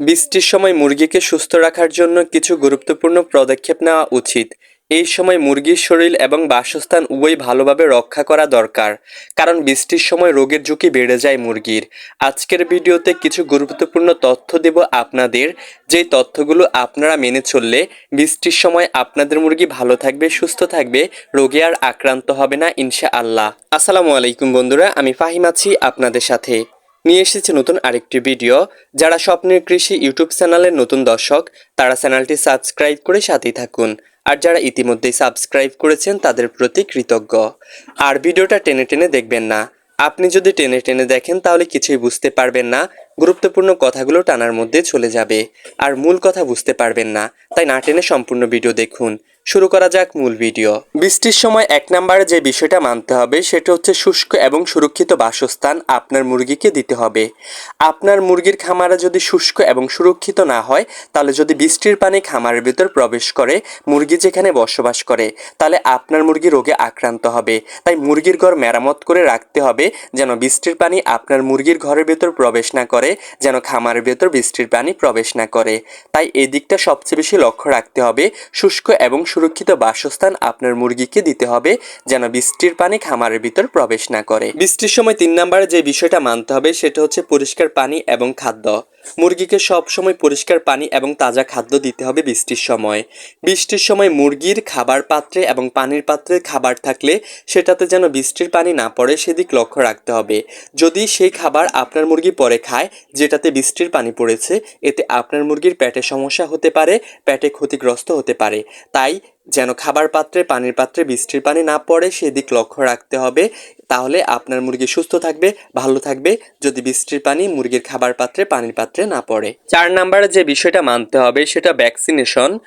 বৃষ্টির সময় মুরগিকে সুস্থ রাখার জন্য কিছু গুরুত্বপূর্ণ পদক্ষেপ নেওয়া উচিত। এই সময় মুরগির শরীর এবং বাসস্থান উভয় ভালোভাবে রক্ষা করা দরকার, কারণ বৃষ্টির সময় রোগের ঝুঁকি বেড়ে যায় মুরগির। আজকের ভিডিওতে কিছু গুরুত্বপূর্ণ তথ্য দেব আপনাদের। যেই তথ্যগুলো আপনারা মেনে চললে বৃষ্টির সময় আপনাদের মুরগি ভালো থাকবে, সুস্থ থাকবে, রোগে আর আক্রান্ত হবে না ইনশা আল্লাহ আসসালামু আলাইকুম বন্ধুরা, আমি ফাহিম আছি আপনাদের সাথে। নিয়ে এসেছি নতুন আরেকটি ভিডিও। যারা স্বপ্নের কৃষি ইউটিউব চ্যানেলের নতুন দর্শক, তারা চ্যানেলটি সাবস্ক্রাইব করে সাথেই থাকুন। আর যারা ইতিমধ্যেই সাবস্ক্রাইব করেছেন, তাদের প্রতি কৃতজ্ঞ। আর ভিডিওটা টেনে টেনে দেখবেন না। আপনি যদি টেনে টেনে দেখেন, তাহলে কিছুই বুঝতে পারবেন না। গুরুত্বপূর্ণ কথাগুলো টানার মধ্যে চলে যাবে। আর মূল কথা বুঝতে পারবেন না। তাই না টেনে সম্পূর্ণ ভিডিও দেখুন। শুরু করা যাক মূল ভিডিও। বৃষ্টির সময় এক নম্বরে যে বিষয়টা মানতে হবে, সেটা হচ্ছে শুষ্ক এবং সুরক্ষিত বাসস্থান আপনার মুরগিকে দিতে হবে। আপনার মুরগির খামারে যদি শুষ্ক এবং সুরক্ষিত না হয়, তাহলে যদি বৃষ্টির পানি খামারের ভিতর প্রবেশ করে, মুরগি যেখানে বসবাস করে, তাহলে আপনার মুরগি রোগে আক্রান্ত হবে। তাই মুরগির ঘর মেরামত করে রাখতে হবে, যেন বৃষ্টির পানি আপনার মুরগির ঘরের ভেতর প্রবেশ না করে, যেন খামারের ভেতর বৃষ্টির পানি প্রবেশ না করে। তাই এই দিকটা সবচেয়ে বেশি লক্ষ্য রাখতে হবে, শুষ্ক এবং সুরক্ষিত বাসস্থান আপনার মুরগিকে দিতে হবে যেন বৃষ্টির পানি খামারের ভিতর প্রবেশ না করে। বৃষ্টির সময় তিন নম্বরে যে বিষয়টা মানতে হবে সেটা হচ্ছে পরিষ্কার পানি এবং খাদ্য। মুরগিকে সব সময় পরিষ্কার পানি এবং তাজা খাদ্য দিতে হবে বৃষ্টির সময়। বৃষ্টির সময় মুরগির খাবার পাত্রে এবং পানির পাত্রে খাবার থাকলে সেটাতে যেন বৃষ্টির পানি না পড়ে সেদিক লক্ষ্য রাখতে হবে। যদি সেই খাবার আপনার মুরগি পরে খায়, যেটাতে বৃষ্টির পানি পড়েছে, এতে আপনার মুরগির পেটে সমস্যা হতে পারে, পেটে ক্ষতিগ্রস্ত হতে পারে। তাই যেন খাবার পাত্রে, পানির পাত্রে বৃষ্টির পানি না পড়ে সেদিক লক্ষ্য রাখতে হবে। তাহলে আপনার মুরগি সুস্থ থাকবে, ভালো থাকবে, যদি বৃষ্টির পানি মুরগির খাবার পাত্রে, পানির পাত্রে না পড়ে। চার নাম্বারে যে বিষয়টা মানতে হবে, সেটা ভ্যাকসিনেশন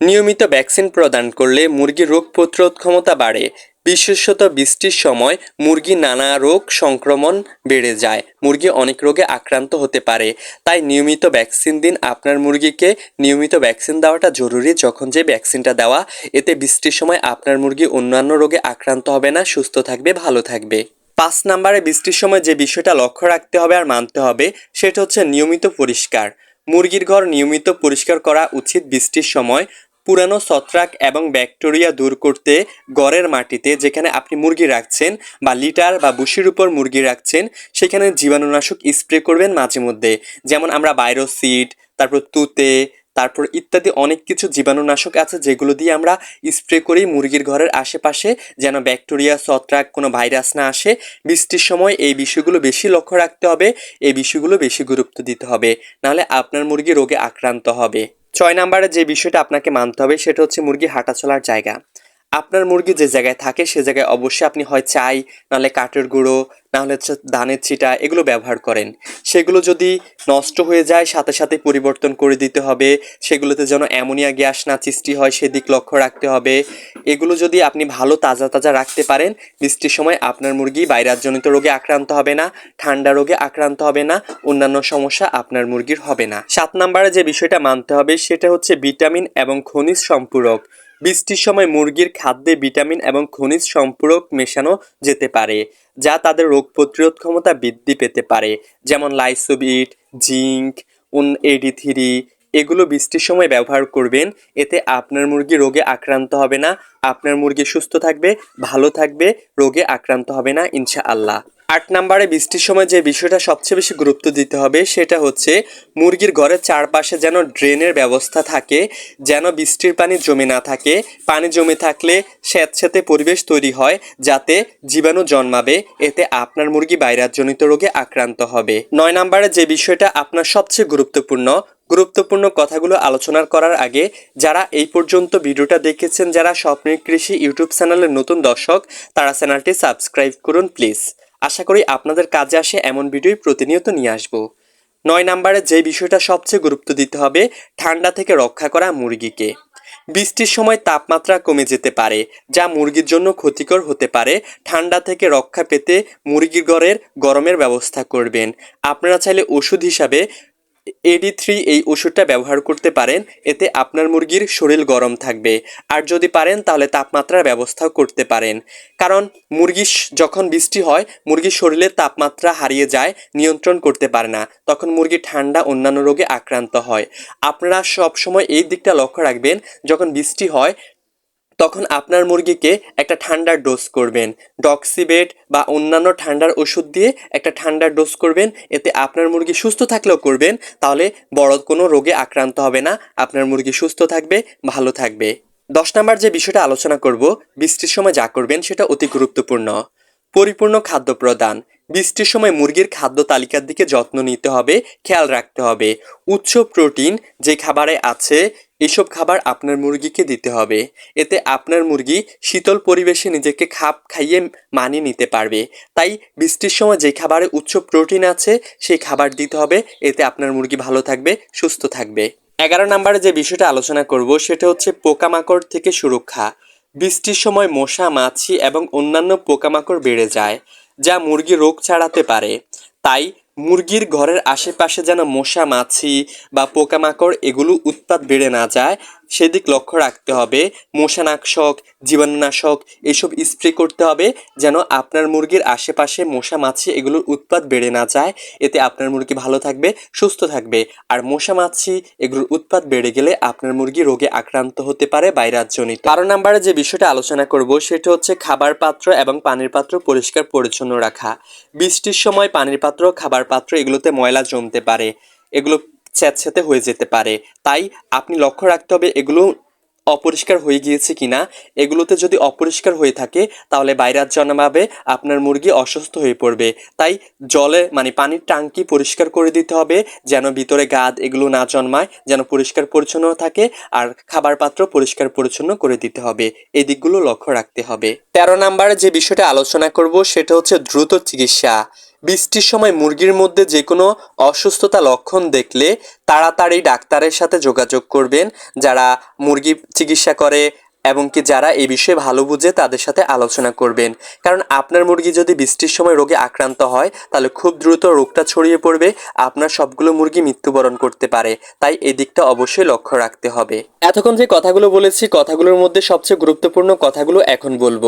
নিয়মিত ভ্যাকসিন প্রদান করলে মুরগির রোগ প্রতিরোধ ক্ষমতা বাড়ে। বিশেষত বৃষ্টির সময় মুরগি নানা রোগ সংক্রমণ বেড়ে যায়। মুরগি অনেক রোগে আক্রান্ত হতে পারে। তাই নিয়মিত ভ্যাকসিন দিন। আপনার মুরগিকে নিয়মিত ভ্যাকসিন দেওয়াটা জরুরি। যখন যে ভ্যাকসিনটা দেওয়া, এতে বৃষ্টির সময় আপনার মুরগি অন্যান্য রোগে আক্রান্ত হবে না, সুস্থ থাকবে, ভালো থাকবে। পাঁচ নম্বরে বৃষ্টির সময় যে বিষয়টা লক্ষ্য রাখতে হবে আর মানতে হবে, সেটা হচ্ছে নিয়মিত পরিষ্কার। মুরগির ঘর নিয়মিত পরিষ্কার করা উচিত বৃষ্টির সময়। পুরানো ছত্রাক এবং ব্যাকটেরিয়া দূর করতে গড়ের মাটিতে যেখানে আপনি মুরগি রাখছেন বা লিটার বা বুশির উপর মুরগি রাখছেন, সেখানে জীবাণুনাশক স্প্রে করবেন মাঝে মধ্যে। যেমন আমরা বায়োসিড তারপর তুতে, তারপর ইত্যাদি অনেক কিছু জীবাণুনাশক আছে যেগুলো দিয়ে আমরা স্প্রে করি মুরগির ঘরের আশেপাশে যেন ব্যাকটেরিয়া, ছত্রাক কোনো ভাইরাস না আসে। বৃষ্টির সময় এই বিষয়গুলো বেশি লক্ষ্য রাখতে হবে, এই বিষয়গুলো বেশি গুরুত্ব দিতে হবে। নাহলে আপনার মুরগি রোগে আক্রান্ত হবে। ছয় নম্বরে যে বিষয়টা আপনাকে মানতে হবে সেটা হচ্ছে মুরগি হাঁটা চলার জায়গা। আপনার মুরগি যে জায়গায় থাকে, সে জায়গায় অবশ্যই আপনি হয় চাই, নাহলে কাঠের গুঁড়ো, নাহলে হচ্ছে ধানের ছিটা, এগুলো ব্যবহার করেন। সেগুলো যদি নষ্ট হয়ে যায়, সাথে সাথে পরিবর্তন করে দিতে হবে। সেগুলোতে যেন অ্যামোনিয়া গ্যাস না সৃষ্টি হয়, সেদিক লক্ষ্য রাখতে হবে। এগুলো যদি আপনি ভালো তাজা তাজা রাখতে পারেন, বৃষ্টির সময় আপনার মুরগি বাইরাজনিত রোগে আক্রান্ত হবে না, ঠান্ডা রোগে আক্রান্ত হবে না, অন্যান্য সমস্যা আপনার মুরগির হবে না। সাত নম্বরে যে বিষয়টা মানতে হবে, সেটা হচ্ছে ভিটামিন এবং খনিজ সম্পূরক। বৃষ্টির সময় মুরগির খাদ্যে ভিটামিন এবং খনিজ সম্পূরক মেশানো যেতে পারে, যা তাদের রোগ প্রতিরোধ ক্ষমতা বৃদ্ধি পেতে পারে, যেমন লাইসোবিট, জিঙ্ক, উন এডি থ্রি এগুলো বৃষ্টির সময় ব্যবহার করবেন। এতে আপনার মুরগি রোগে আক্রান্ত হবে না, আপনার মুরগি সুস্থ থাকবে, ভালো থাকবে, রোগে আক্রান্ত হবে না, ইনশাআল্লাহ। আট নম্বরে বৃষ্টির সময় যে বিষয়টা সবচেয়ে বেশি গুরুত্ব দিতে হবে সেটা হচ্ছে মুরগির ঘরের চারপাশে যেন ড্রেনের ব্যবস্থা থাকে, যেন বৃষ্টির পানি জমে না থাকে। পানি জমে থাকলে স্যাঁতস্যাঁতে পরিবেশ তৈরি হয় যাতে জীবাণু জন্মাবে, এতে আপনার মুরগি বাইরাজনিত রোগে আক্রান্ত হবে। নয় নম্বরে যে বিষয়টা আপনার সবচেয়ে গুরুত্বপূর্ণ গুরুত্বপূর্ণ কথাগুলো আলোচনা করার আগে যারা এই পর্যন্ত ভিডিওটা দেখেছেন, যারা স্বপ্নের কৃষি ইউটিউব চ্যানেলের নতুন দর্শক, তারা চ্যানেলটি সাবস্ক্রাইব করুন প্লিজ। আশা করি আপনাদের কাজে আসে এমন ভিডিওই প্রতিনিয়ত নিয়ে আসব। নয় নাম্বারে যে বিষয়টা সবচেয়ে গুরুত্ব দিতে হবে, ঠান্ডা থেকে রক্ষা করা মুরগিকে। বৃষ্টির সময় তাপমাত্রা কমে যেতে পারে, যা মুরগির জন্য ক্ষতিকর হতে পারে। ঠান্ডা থেকে রক্ষা পেতে মুরগির ঘরের গরমের ব্যবস্থা করবেন। আপনারা চাইলে ওষুধ হিসাবে এডি থ্রি এই ওষুধটা ব্যবহার করতে পারেন, এতে আপনার মুরগির শরীর গরম থাকবে। আর যদি পারেন, তাহলে তাপমাত্রার ব্যবস্থাও করতে পারেন। কারণ মুরগি যখন বৃষ্টি হয়, মুরগির শরীরের তাপমাত্রা হারিয়ে যায়, নিয়ন্ত্রণ করতে পারে না। তখন মুরগি ঠান্ডা, অন্যান্য রোগে আক্রান্ত হয়। আপনারা সব সময় এই দিকটা লক্ষ্য রাখবেন, যখন বৃষ্টি হয় তখন আপনার মুরগিকে একটা ঠান্ডার ডোজ করবেন। ডক্সিবেট বা অন্যান্য ঠান্ডার ওষুধ দিয়ে একটা ঠান্ডার ডোজ করবেন। এতে আপনার মুরগি সুস্থ থাকলেও করবেন। তাহলে বড় কোনো রোগে আক্রান্ত হবে না। আপনার মুরগি সুস্থ থাকবে, ভালো থাকবে। দশ নম্বর যে বিষয়টা আলোচনা করব, বৃষ্টির সময় যা করবেন সেটা অতি গুরুত্বপূর্ণ। পরিপূর্ণ খাদ্য প্রদান। বৃষ্টির সময় মুরগির খাদ্য তালিকার দিকে যত্ন নিতে হবে, খেয়াল রাখতে হবে। উচ্চ প্রোটিন যে খাবারে আছে, এসব খাবার আপনার মুরগিকে দিতে হবে। এতে আপনার মুরগি শীতল পরিবেশে নিজেকে খাপ খাইয়ে মানিয়ে নিতে পারবে। তাই বৃষ্টির সময় যে খাবারে উচ্চ প্রোটিন আছে সেই খাবার দিতে হবে। এতে আপনার মুরগি ভালো থাকবে, সুস্থ থাকবে। এগারো নম্বরে যে বিষয়টা আলোচনা করব, সেটা হচ্ছে পোকামাকড় থেকে সুরক্ষা। বৃষ্টির সময় মশা, মাছি এবং অন্যান্য পোকামাকড় বেড়ে যায়, যা মুরগি রোগ ছাড়াতে পারে। তাই মুরগির ঘরের আশেপাশে যেন মশা, মাছি বা পোকামাকড় এগুলো উৎপাত বেড়ে না যায় সেদিক লক্ষ্য রাখতে হবে। মশানাশক, জীবাণুনাশক, এসব স্প্রে করতে হবে যেন আপনার মুরগির আশেপাশে মশা, মাছি এগুলোর উৎপাত বেড়ে না যায়। এতে আপনার মুরগি ভালো থাকবে, সুস্থ থাকবে। আর মশা, মাছি এগুলোর উৎপাত বেড়ে গেলে আপনার মুরগি রোগে আক্রান্ত হতে পারে বাইরাজজনিত বারো নম্বরে যে বিষয়টা আলোচনা করব সেটা হচ্ছে খাবার পাত্র এবং পানির পাত্র পরিষ্কার, পরিচ্ছন্ন রাখা। বৃষ্টির সময় পানির পাত্র, খাবার পাত্র এগুলোতে ময়লা জমতে পারে। এগুলো স্যাঁতস্যাঁতে হয়ে যেতে পারে। তাই আপনি লক্ষ্য রাখতে হবে, এগুলো অপরিষ্কার হয়ে গিয়েছে কিনা? এগুলোতে যদি অপরিষ্কার হয়ে থাকে, তাহলে বাইরাত জন্মাবে, আপনার মুরগি অসুস্থ হয়ে পড়বে। তাই জলে মানে পানির টাঙ্কি পরিষ্কার করে দিতে হবে, যেন ভিতরে গাদ এগুলো না জন্মায়, যেন পরিষ্কার পরিচ্ছন্ন থাকে, আর খাবার পাত্র পরিষ্কার পরিচ্ছন্ন করে দিতে হবে। এই দিকগুলো লক্ষ্য রাখতে হবে। তেরো নাম্বারে যে বিষয়টা আলোচনা করব, সেটা হচ্ছে দ্রুত চিকিৎসা। বৃষ্টির সময় মুরগির মধ্যে যে কোনো অসুস্থতা লক্ষণ দেখলে তাড়াতাড়ি ডাক্তারের সাথে যোগাযোগ করবেন, যারা মুরগি চিকিৎসা করে এবং কি যারা এই বিষয়ে ভালো বুঝে তাদের সাথে আলোচনা করবেন। কারণ আপনার মুরগি যদি বৃষ্টির সময় রোগে আক্রান্ত হয়, তাহলে খুব দ্রুত রোগটা ছড়িয়ে পড়বে, আপনার সবগুলো মুরগি মৃত্যুবরণ করতে পারে। তাই এই দিকটা অবশ্যই লক্ষ্য রাখতে হবে। এতক্ষণ যে কথাগুলো বলেছি, কথাগুলোর মধ্যে সবচেয়ে গুরুত্বপূর্ণ কথাগুলো এখন বলব।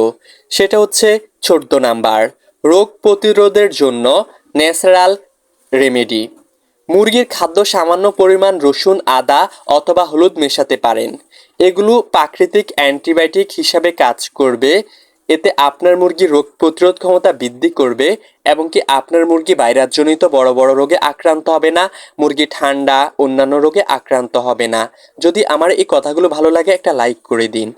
সেটা হচ্ছে চোদ্দ নাম্বার। রোগ প্রতিরোধের জন্য ন্যাচারাল রেমেডি। মুরগির খাদ্য সামান্য পরিমাণ রসুন, আদা অথবা হলুদ মেশাতে পারেন। এগুলো প্রাকৃতিক অ্যান্টিবায়োটিক হিসাবে কাজ করবে। এতে আপনার মুরগির রোগ প্রতিরোধ ক্ষমতা বৃদ্ধি করবে এবং কি আপনার মুরগি ভাইরাসজনিত বড় বড় রোগে আক্রান্ত হবে না, মুরগি ঠান্ডা, অন্যান্য রোগে আক্রান্ত হবে না। যদি আমার এই কথাগুলো ভালো লাগে একটা লাইক করে দিন।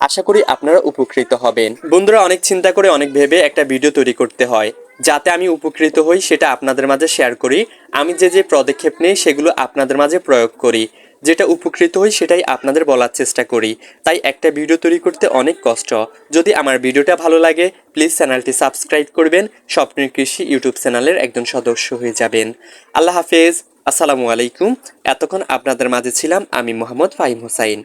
আশা করি আপনারা উপকৃত হবেন। বন্ধুরা, অনেক চিন্তা করে, অনেক ভেবে একটা ভিডিও তৈরি করতে হয়। যাতে আমি উপকৃত হই, সেটা আপনাদের মাঝে শেয়ার করি। আমি যে যে পদক্ষেপ নিই, সেগুলো আপনাদের মাঝে প্রয়োগ করি। যেটা উপকৃত হই, সেটাই আপনাদের বলার চেষ্টা করি। তাই একটা ভিডিও তৈরি করতে অনেক কষ্ট। যদি আমার ভিডিওটা ভালো লাগে প্লিজ চ্যানেলটি সাবস্ক্রাইব করবেন। স্বপ্নের কৃষি ইউটিউব চ্যানেলের একজন সদস্য হয়ে যাবেন। আল্লাহ হাফেজ। আসসালামু আলাইকুম। এতক্ষণ আপনাদের মাঝে ছিলাম আমি মোহাম্মদ ফাহিম হোসাইন।